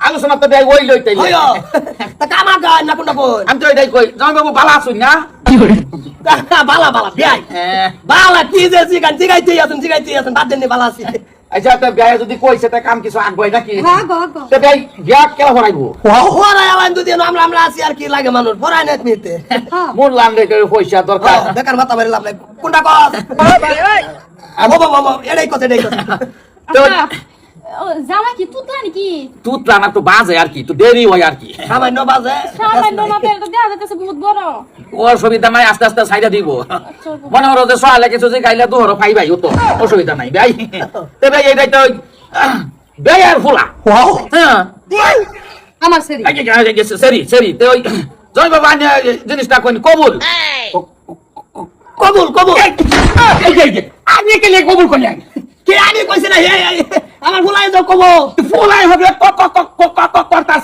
আলোচনা তো দেয় ওই লইতে তা কামা গায় না কোন আমি তো এটাই কই জামাই বাবু ভালো আছুন না? বালা বালা বিয়াই। হ্যাঁ। বালা কি যে জিগান জিগাইতে আছেন জিগাইতে আছেন বাদ দেন বালা আছে। আচ্ছা তো বিয়া যদি কইছে তা কাম কিছু আগ নাকি? হ্যাঁ গো গো তো ভাই বিয়া কেলা ভরাইবো হরাই আলাইন দুদি আমরা আমরা আছি আর কি লাগে মানুষ? পড়াই না মিতে হ্যাঁ। মোর পয়সা দরকার। বেকার মাথা মারি লাভ নাই। কোনটা কস? বাবা বাবা এটাই কথা এটাই কথা তো কি? তুতলা নাকি? তুই না তো বাজে আর কি তো দেরি হয় আর কি। সামান্য বাজে। সামান্য মাপে এটা দেওয়া যাইতেছে বহুত বড়। অসুবিধা নাই আস্তে আস্তে সাইডা দিব। চলবো। মনে করো যে সহালে কিছু যে গাইলে তো হরো পাই ভাই তো অসুবিধা নাই ভাই। তে ভাই এটাই তো আহ, ফুলা। হ্যাঁ। আমার সেরি। এই যে, এই যে, সরি সরি তো ওই জয় বাবা জিনিসটা কবুল। কবুল কবুল। এই, এই যে, এই যে, কে কবুল করলেন কে আমি কইছি না হে হে, আমার ফুলাই তো কব ফুলাই হবে কক ক কক কক করতাছে